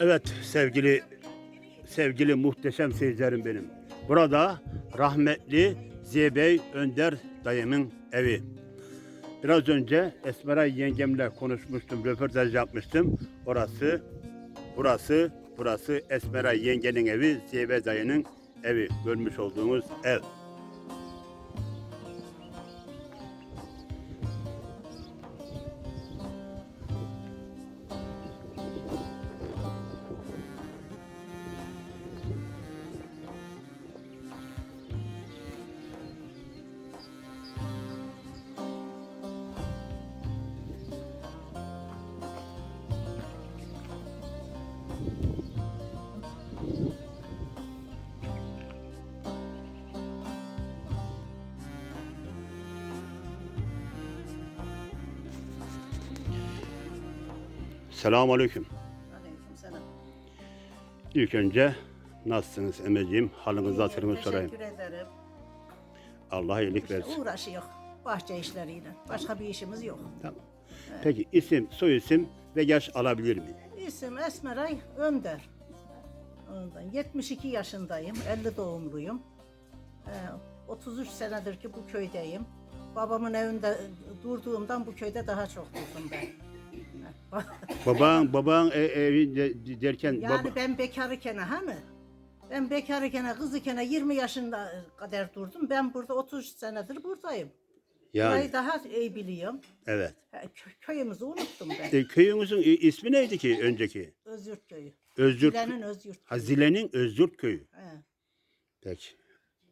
Evet sevgili sevgili muhteşem seyircilerim benim. Burada rahmetli Ziyebey Önder dayımın evi. Biraz önce Esmeray yengemle konuşmuştum, röportaj yapmıştım. Orası, burası, burası Esmeray yengenin evi, Ziyebey dayının evi. Görmüş olduğunuz ev. Selamun Aleyküm. Aleykümselam. İlk önce nasılsınız Emeciğim? Halınızı hatırımı sorayım. Teşekkür ederim. Allah iyilik versin. Uğraşıyor bahçe işleriyle. Başka bir işimiz yok. Tamam. Peki isim, soy isim ve yaş alabilir miyim? İsim Esmeray Önder. Ondan 72 yaşındayım. 50 doğumluyum. Ee, 33 senedir ki bu köydeyim. Babamın evinde durduğumdan bu köyde daha çok durdum ben. Baban, baban e, evi de- derken Yani baba, ben bekar iken hani ben bekar iken kız iken 20 yaşında kadar durdum. Ben burada 30 senedir buradayım. yani Burayı daha iyi biliyorum. evet. Ha, kö- Köyümüzü unuttum ben. E, köyünüzün i- ismi neydi ki önceki? Özyurt köyü. Özgür Zile'nin Özyurt. Hazile'nin Özgürt köyü. He. Peki.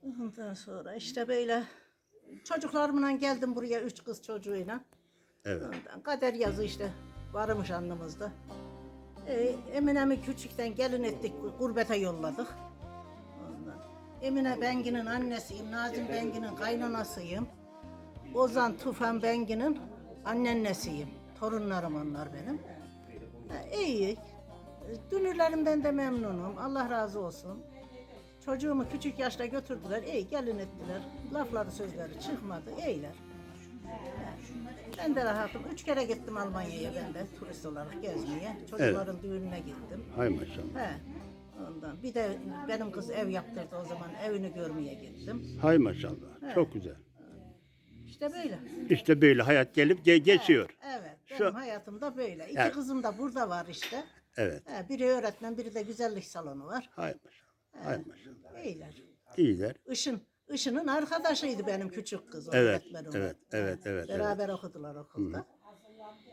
Ondan sonra işte böyle çocuklarımla geldim buraya üç kız çocuğuyla. Evet. Ondan kader yazı işte varmış anlamızda. Ee, Emine'mi küçükten gelin ettik, gurbete yolladık. Emine Bengi'nin annesiyim, Nazım Bengi'nin kaynanasıyım. Ozan Tufan Bengi'nin annennesiyim. Torunlarım onlar benim. Ha, iyi. Dünürlerimden de memnunum. Allah razı olsun. Çocuğumu küçük yaşta götürdüler. İyi gelin ettiler. Lafları sözleri çıkmadı. İyiler. Ben de rahatım. Üç kere gittim Almanya'ya ben de turist olarak gezmeye. Çocukların düğününe gittim. Hay maşallah. He. Ondan. Bir de benim kız ev yaptırdı o zaman. Evini görmeye gittim. Hay maşallah. Çok güzel. İşte böyle. İşte böyle hayat gelip ge- geçiyor. Evet. Şu- Benim hayatım da böyle. İki Evet. kızım da burada var işte. Evet. He, biri öğretmen, biri de güzellik salonu var. Hay maşallah. Hay maşallah. İyiler. İyiler. Işın, Işın'ın arkadaşıydı benim küçük kız. o Evet. öğretmenim. Evet. Evet. Evet. evet. Beraber okudular okulda.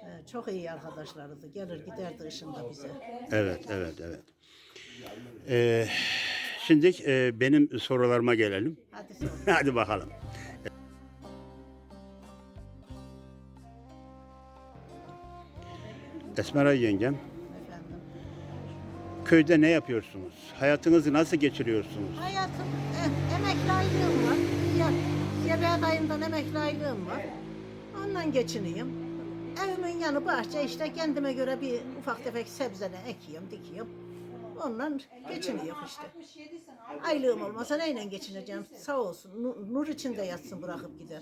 Ee, çok iyi arkadaşlarıydı. Gelir giderdi Işın da bize. Evet, evet, evet. Ee, şimdi e, benim sorularıma gelelim. Hadi sor. Hadi bakalım. Esmera yengem, Efendim. köyde ne yapıyorsunuz? Hayatınızı nasıl geçiriyorsunuz? Hayatım, eh, emekli aylığım var. Ya, Yebeğe dayımdan emekli aylığım var. Ondan geçineyim. Evimin yanı bahçe işte kendime göre bir ufak tefek sebzene ekiyorum, dikiyorum. Ondan geçiniyor işte. Aylığım olmasa neyle geçineceğim? Sağ olsun. nu- Nur içinde yatsın bırakıp gider.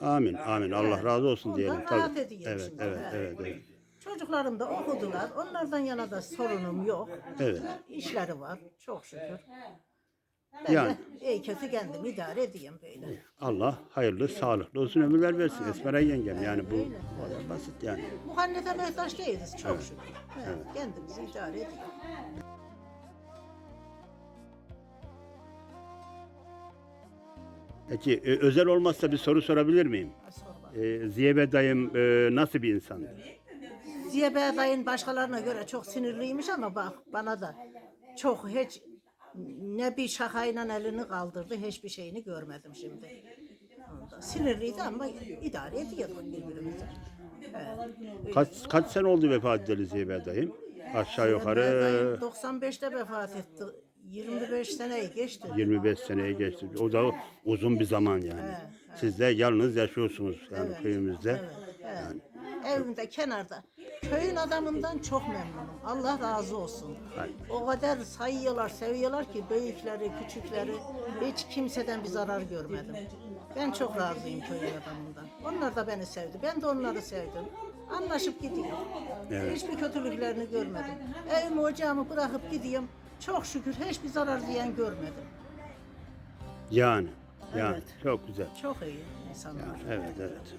He. Amin, amin. Allah Evet. razı olsun Ondan diyelim. rahat Tabii. ediyorum Evet, şimdi. evet, evet, evet. Çocuklarım da okudular. Onlardan yana da sorunum yok. Evet. İşleri var çok şükür. Ben Yani. de iyi kötü kendim idare edeyim böyle. Allah hayırlı, sağlıklı uzun ömürler versin Esmera yengem. Yani bu kadar basit yani. Muhannete muhtaç değiliz çok şükür. He, Kendimizi idare ediyoruz. Peki e, özel olmazsa bir soru sorabilir miyim? E, Ziyebe dayım e, nasıl bir insan? Ziya dayın başkalarına göre çok sinirliymiş ama bak bana da çok hiç ne bir şakayla elini kaldırdı hiçbir şeyini görmedim şimdi. Ondan. Sinirliydi ama idare ediyorduk birbirimizi. He. Kaç kaç sene oldu vefat edeli Ziyebe dayım? Aşağı yukarı dayım 95'te vefat etti. 25 seneyi geçti. 25 seneye geçti. O da uzun bir zaman yani. Siz de yalnız yaşıyorsunuz yani köyümüzde. Evet. Evimde kenarda. Köyün adamından çok memnunum. Allah razı olsun. O kadar sayıyorlar, seviyorlar ki büyükleri, küçükleri hiç kimseden bir zarar görmedim. Ben çok razıyım köyün adamından. Onlar da beni sevdi. Ben de onları sevdim. Anlaşıp gidiyor. Evet. Hiçbir kötülüklerini görmedim. Evimi ocağımı bırakıp gidiyorum. Çok şükür hiçbir zarar ziyan görmedim. Yani. Yani. Evet. Çok güzel. Çok iyi insanlar. Evet evet.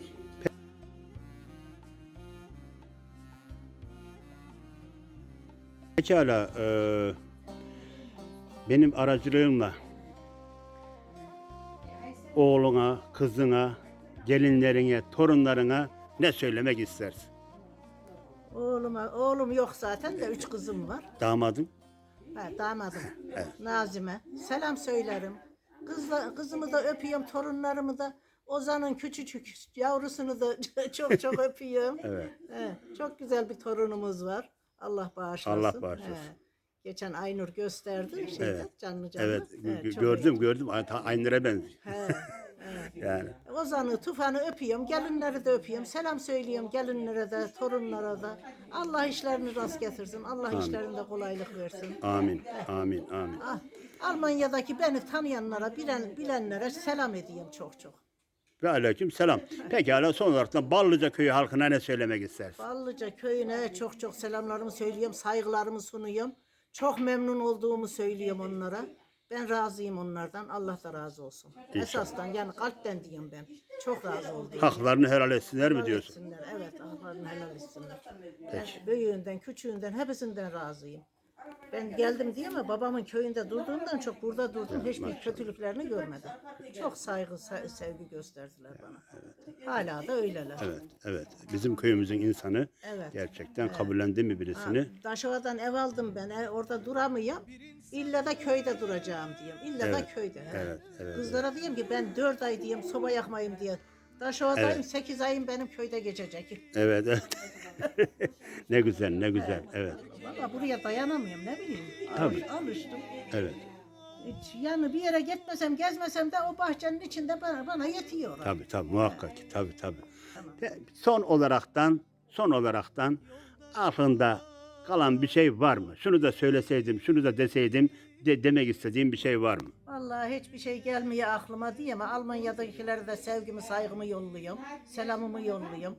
Pekala eee, benim aracılığımla oğluna, kızına, gelinlerine, torunlarına ne söylemek istersin? Oğluma, oğlum yok zaten de üç kızım var. Damadın? Ha, damadım Nazime. Selam söylerim. Kızla, kızımı da öpüyorum, torunlarımı da. Ozan'ın küçücük yavrusunu da çok çok öpüyorum. Evet. He, çok güzel bir torunumuz var. Allah bağışlasın. Allah bağışlasın. He. Geçen Aynur gösterdi şeyde Evet. canlı canlı. Evet, çok gördüm iyi. gördüm. Aynur'a benziyor. He. Yani. Ozan'ı, Tufan'ı öpüyorum, gelinleri de öpüyorum, selam söylüyorum gelinlere de, torunlara da. Allah işlerini rast getirsin, Allah işlerinde kolaylık versin. Amin, amin, amin. Ah, Almanya'daki beni tanıyanlara, bilen, bilenlere selam edeyim çok çok. Ve aleyküm selam. Pekala son olarak da Ballıca köyü halkına ne söylemek istersin? Ballıca köyüne çok çok selamlarımı söylüyorum, saygılarımı sunuyorum. Çok memnun olduğumu söylüyorum onlara. Ben razıyım onlardan. Allah da razı olsun. Esasdan yani kalpten diyeyim ben. Çok razı oldum. Haklarını helal etsinler mi Helal diyorsun? etsinler, Evet, haklarını helal etsinler. Ben büyüğünden, küçüğünden, hepsinden razıyım. Ben geldim diye ama babamın köyünde durduğumdan çok burada durdum. Hiçbir kötülüklerini görmedim. Çok saygı, se- sevgi gösterdiler bana. Hala da öyleler. Evet, evet. Bizim köyümüzün insanı Evet. gerçekten kabullendi mi birisini? Daşova'dan ev aldım ben. E, orada duramıyorum. İlla da köyde duracağım diyorum. İlla da Evet, köyde. he. evet, evet, Kızlara diyeyim ki ben dört ay diyeyim soba yakmayayım diye. Daşova'dayım Evet. sekiz ayım benim köyde geçecek. Evet, evet. ne güzel, ne güzel. Evet, Valla buraya dayanamıyorum ne bileyim. Tabii. Alış- Alıştım. evet. Hiç yani bir yere gitmesem gezmesem de o bahçenin içinde bana, bana yetiyor. Tabii, tabii, muhakkak. ki, Tabii, tabii. Tamam. Son olaraktan, son olaraktan aklında kalan bir şey var mı? Şunu da söyleseydim, şunu da deseydim de, demek istediğim bir şey var mı? Vallahi hiçbir şey gelmiyor aklıma diye ama Almanya'dakilere de sevgimi saygımı yolluyorum. Selamımı yolluyorum.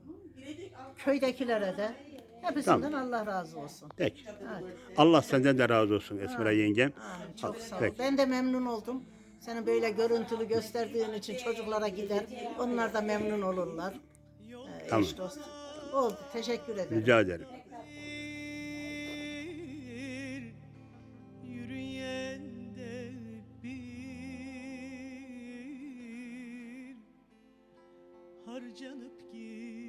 Köydekilere de hepsinden Allah razı olsun. Peki. Hadi. Allah senden de razı olsun Esmera yengem. Amin. Çok sağ ol. Peki. Ben de memnun oldum. Seni böyle görüntülü gösterdiğin için çocuklara gider. Onlar da memnun olurlar. Ee, Tamam. eş dost. Oldu. Teşekkür ederim. Rica ederim. Harcanıp gidiyor